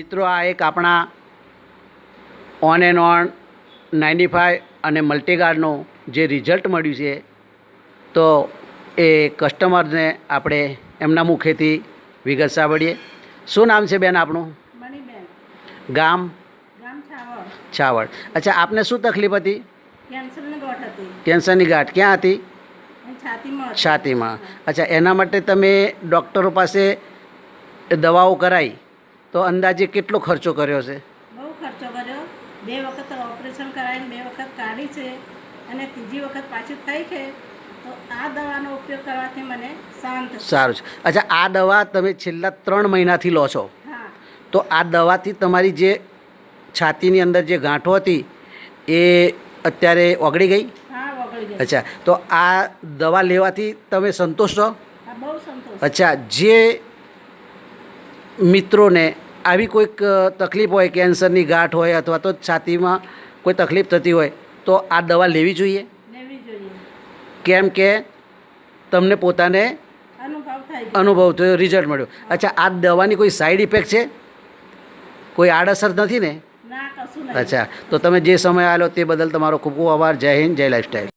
મિત્રો આ એક આપણા on and on ninety five અને મલ્ટીગાર્ડનું જે રિઝલ્ટ મળ્યું છે તો એ કસ્ટમરને આપણે એમના મુખેથી વિગત સાંભળીએ. શું નામ છે બેન આપણું ગામ? છાવડ. અચ્છા આપને શું તકલીફ હતી? કેન્સરની ગોઠ ક્યાં હતી. છાતીમાં અચ્છા એના માટે તમે ડૉક્ટરો પાસે દવાઓ કરાવી તો અંદાજે કેટલો ખર્ચો કર્યો છે? બહુ ખર્ચો કર્યો. બે વખત ઓપરેશન કરાવીને બે વખત કાઢી છે અને ત્રીજી વખત પાછી થઈ છે. તો આ દવાનો ઉપયોગ કરવાથી મને શાંત સારું છે. અચ્છા આ દવા તમે છેલ્લા ત્રણ મહિનાથી લો છો. તો આ દવાથી તમારી જે છાતીની અંદર જે ગાંઠો હતી એ અત્યારે ઓગળી ગઈ? અચ્છા તો આ દવા લેવાથી તમે સંતોષ છો? અચ્છા જે મિત્રોને આવી કોઈક તકલીફ હોય કેન્સરની ગાંઠ હોય અથવા તો છાતીમાં કોઈ તકલીફ થતી હોય તો આ દવા લેવી જોઈએ? કેમ કે તમને પોતાને અનુભવ થાય રિઝલ્ટ મળ્યો. અચ્છા આ દવાની કોઈ સાઈડ ઇફેક્ટ છે? કોઈ આડઅસર નથી ને? અચ્છા તો તમે જે સમય આવ્યો તે બદલ તમારો ખૂબ ખૂબ આભાર. જય હિન્દ જય લાઈફસ્ટાઈલ